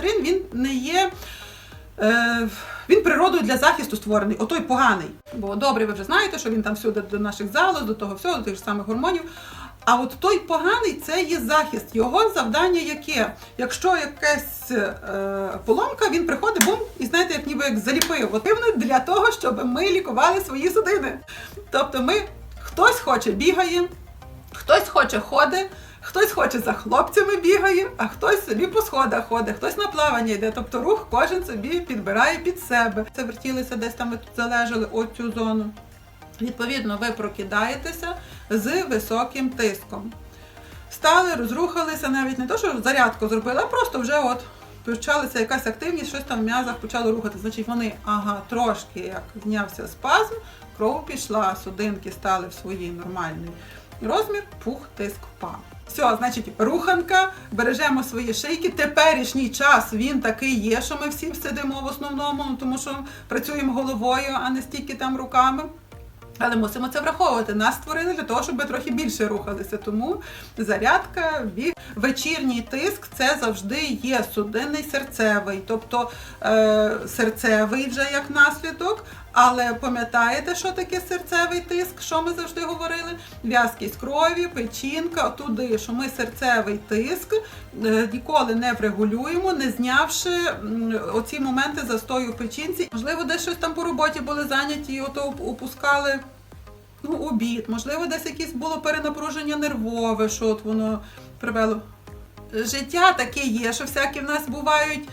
холестерин він не є. Е, він природою для захисту створений, отой поганий. Бо добре, ви вже знаєте, що він там всюди до наших залоз, до того всього, до тих самих гормонів. А от той поганий це є захист. Його завдання яке? Якщо якась е, поломка, він приходить, бум, і знаєте, як ніби як заліпив. От для того, щоб ми лікували свої судини. Тобто ми хтось хоче бігає, хтось хоче ходить, хтось хоче за хлопцями бігає, а хтось собі по сходах ходить, хтось на плавання йде. Тобто рух кожен собі підбирає під себе. Це вертілися десь там, ми тут залежали оцю зону. Відповідно, ви прокидаєтеся з високим тиском. Встали, розрухалися, навіть не то, що зарядку зробили, а просто вже от почалася якась активність, щось там в м'язах почало рухати. Значить, вони, ага, трошки як знявся спазм, кров пішла, судинки стали в свій нормальний розмір, пух, тиск впав. Все, значить, руханка, бережемо свої шийки. Теперішній час він такий є, що ми всі сидимо в основному, ну, тому що працюємо головою, а не стільки там руками. Але мусимо це враховувати. Нас створили для того, щоб ми трохи більше рухалися. Тому зарядка, біг. Вечірній тиск це завжди є судинний серцевий, тобто е, серцевий вже як наслідок. Але пам'ятаєте, що таке серцевий тиск? Що ми завжди говорили? В'язкість крові, печінка, туди, що ми серцевий тиск е, ніколи не врегулюємо, не знявши оці моменти застою в печінці. Можливо, десь щось там по роботі були зайняті, і ото опускали ну, обід, можливо, десь якесь було перенапруження нервове, що от воно привело. Життя таке є, що всякі в нас бувають.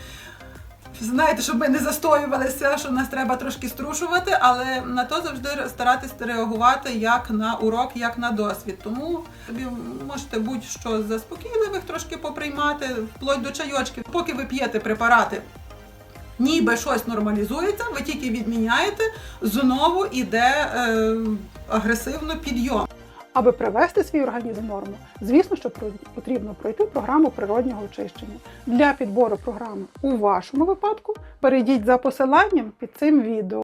Знаєте, щоб ми не застоювалися, що нас треба трошки струшувати, але на то завжди старатись реагувати як на урок, як на досвід. Тому собі можете будь-що заспокійливих трошки поприймати, вплоть до чайочків. Поки ви п'єте препарати, ніби щось нормалізується, ви тільки відміняєте, знову іде е, агресивно підйом. Аби привести свій організм в норму, звісно, що потрібно пройти програму природнього очищення. Для підбору програми у вашому випадку перейдіть за посиланням під цим відео.